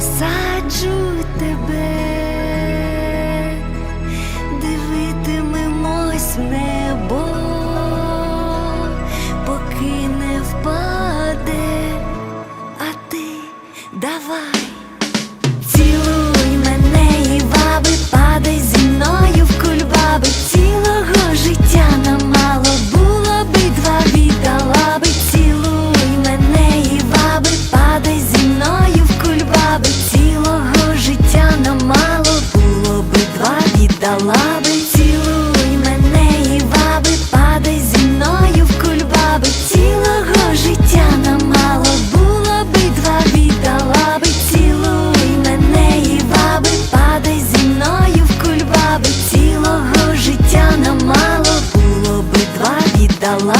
посаджу тебе, дивитимемось в небо, поки не впаде, а ти давай, цілуй мене і ваби. love.